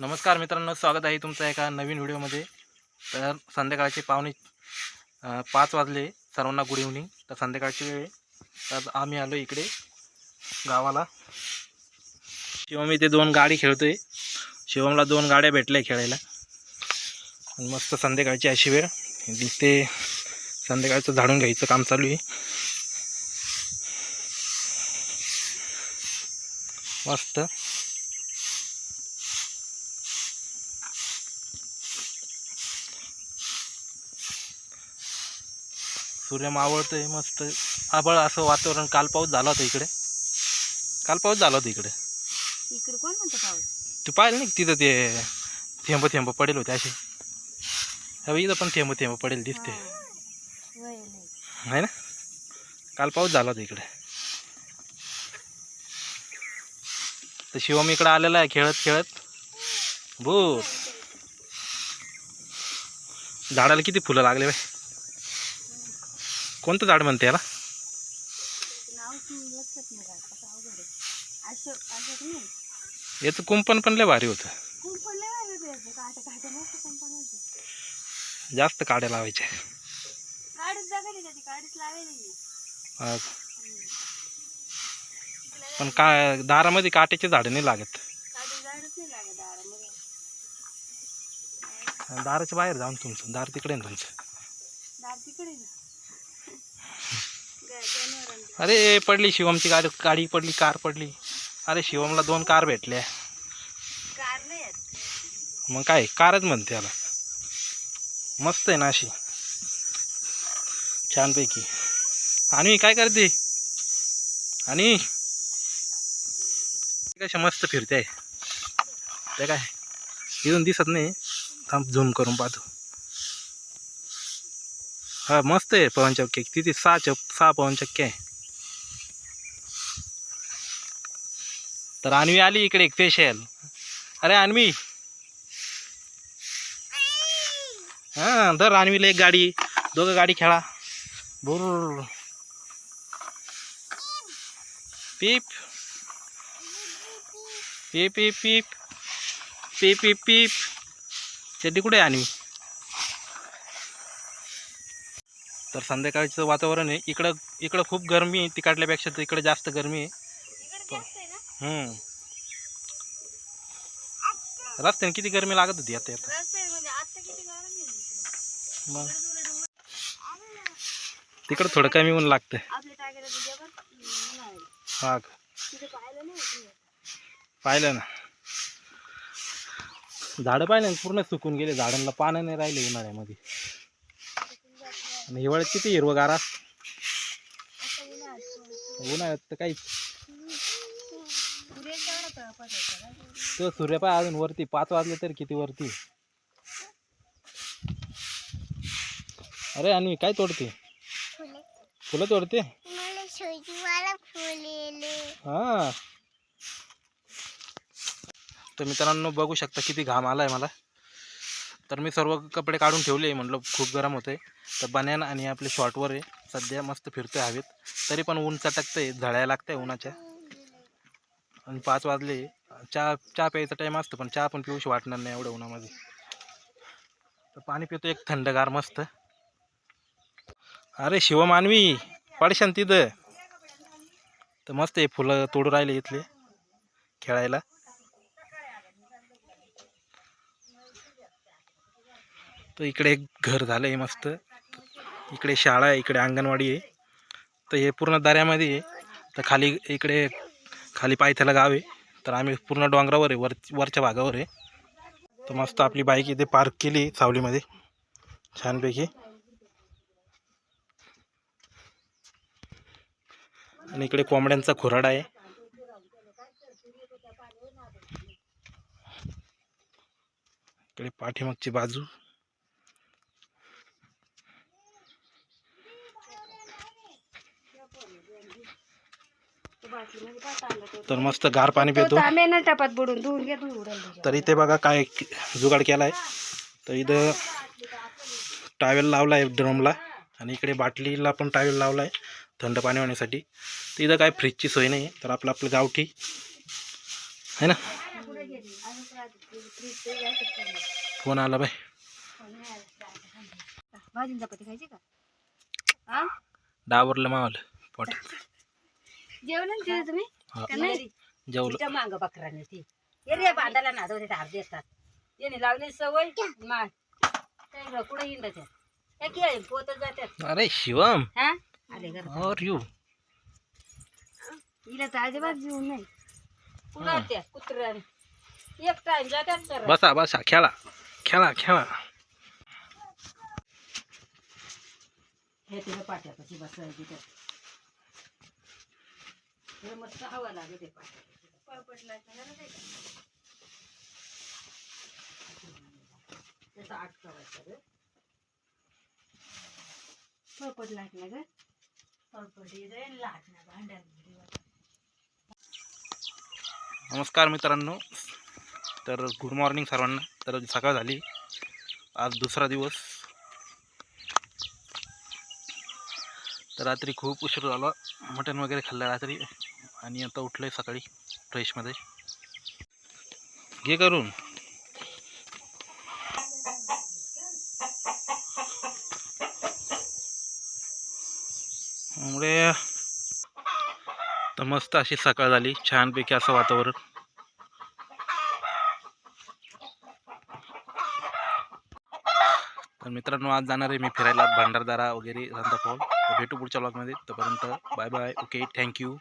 नमस्कार मित्रांनो स्वागत आहे तुमचं एका नवीन व्हिडिओमध्ये. तर संध्याकाळचे पावणे पाच वाजले सर्वांना गुड इव्हनिंग तर संध्याकाळची वेळ तर आम्ही आलो इकडे गावाला. शिवम इथे दोन गाडी खेळतो आहे शिवमला दोन गाड्या भेटल्या खेळायला. आणि मस्त संध्याकाळची अशी वेळ. दिसते संध्याकाळचं झाडून घ्यायचं काम चालू आहे. मस्त. सूर्य मावळतोय मस्त आबळ असं वातावरण. काल पाऊस झाला होता इकडे. काल पाऊस झाला होता इकडे. इकडे कोण म्हणतो पाऊस? तू पाहिलं नाही का तिथं ते थेंब थेंब पडेल होते असे? हा बघ, इथं पण थेंब थेंब पडेल दिसते. वय लय. आहे ना? काल पाऊस झाला होता इकडे. तर शिवम इकडं आलेला आहे खेळत खेळत. बोर. झाडाला किती फुलं लागले बाई? कोणतं झाड म्हणते याला? याचं कुंपण पण लय भारी होतं. जास्त काड्या लावायच्या. पण का दारामध्ये काट्याचे झाडं नाही लागत. दाराच्या बाहेर जाऊन तुमचं दार तिकडे ना तुमचं दार तिकडे ना ग- जनावरांचं. अरे पडली शिवमची गाडी गाडी पडली कार पडली. अरे शिवमला दोन कार भेटल्या. मग काय कारच म्हणते त्याला मस्त आहे ना अशी. छानपैकी. आणि काय करते? आणि? कशा मस्त फिरते. आहे ते काय इथून दिसत नाही. थांब झूम करून पाहतो. हा मस्त आहे पवन चक्के तिथे सहा चक सहा पवन चक्के आहे. तर अन्वी आली इकडे एक फेशियल अरे अन्वी. हां दर अन्वीला एक गाडी. दोघं गाडी खेळा. बोर पीप. पीप पीप पीप. पीप पीप पीप. चड्डी कुठे आहे तर संध्याकाळचं वातावरण आहे. इकडं इकडं खूप गरमी आहे. तिकडल्यापेक्षा तर इकडं जास्त गरमी आहे. रस्त्याने किती गरमी लागत होती आता आता? म्हणजे. मग? तिकडं थोडं कमी ऊन लागतं. हा पाहिलं ना. झाडं पाहिलं ना पूर्ण सुकून गेले. झाडांना पानं नाही राहिले उन्हाळ्यामध्ये. आणि हिवाळ्यात किती हिरवगार असतं. उन्हाळ्यात तर काहीच. तो सूर्य पाय अजून वरती पाच वाजले तर किती वरती. अरे आणि काय तोडते? फुलं. तोडते? हा. तर मित्रांनो बघू शकता किती घाम आलाय मला. तर मी सर्व कपडे काढून ठेवले म्हटलं खूप गरम होतंय. तर बन्यान आणि आपले शॉर्टवर आहे. सध्या मस्त फिरतोय हवेत. तरी पण ऊन चटकतंय झळायला लागतंय उन्हाच्या. आणि पाच वाजले. चहा चहा प्यायचा टाईम असतो पण चहा पण पिऊशी वाटणार नाही एवढं उन्हामध्ये. तर पाणी पितो एक थंडगार मस्त. अरे शिवमानवी पडशान तिथं. तर मस्त आहे फुलं तोडू राहिले इथले खेळायला. तर इकडे एक घर झालं आहे मस्त. इकडे शाळा आहे इकडे अंगणवाडी आहे. तर हे पूर्ण दऱ्यामध्ये आहे. तर खाली इकडे खाली पायथ्याला गाव आहे. तर आम्ही पूर्ण डोंगरावर आहे वर वरच्या भागावर आहे. तर मस्त आपली बाईक इथे पार्क केली सावलीमध्ये. छानपैकी. आणि इकडे कोंबड्यांचा खुराडा आहे. इकडे पाठीमागची बाजू बाटलीमध्ये काय टाकलं ते? तर मस्त गार पाणी पितो. ना टपात बुडून धुवून घे धुवून. तर इथे बघा काय जुगाड केला आहे तर इथं टावेल लावला आहे ड्रमला आणि इकडे बाटलीला पण टावेल लावला आहे थंड पाणी होण्यासाठी. तर इथं काय फ्रीजची सोय नाही आहे तर आपलं आपलं गावठी. आहे ना. फोन आला बाय हा डावरलं मावलं पोट जेवण नाही केलं तुम्ही? हा. का नाही? जेवलं. तिच्या मांग बकराने ती. ये रे बांधायला ना धार देतात. येणे लावली सवय माय काय कुठं हिंडत आहे? हे जातात अरे शिवम. हा? आले घर और यू. हिला तर अजिबात नाही. पुन्हा त्या कुत्र्याने एक टाइम जातात तर बसा बसा खेळा. खेळा खेळा. हे तिला पाट्यापाशी बसवायची तर हे मस्त हवा लागते पाट्या त्याचा अटकावायचा रे? पळपट लागला ग पळपटी रे लाटण्या भांड्या नमस्कार मित्रांनो. तर गुड मॉर्निंग सर्वांना. तर सकाळ झाली. आज दुसरा दिवस. तर रात्री खूप उशीर झाला. मटण वगैरे खाल्लं रात्री. आणि आता उठलं आहे सकाळी फ्रेशमध्ये घे करून. त्यामुळे तर मस्त अशी सकाळ झाली. छानपैकी असं वातावरण. तर मित्रांनो आज जाणार आहे मी फिरायला भंडारदारा वगैरे सांताफॉल भेटू पुढच्या ब्लॉगमध्ये तोपर्यंत बाय बाय ओके थँक्यू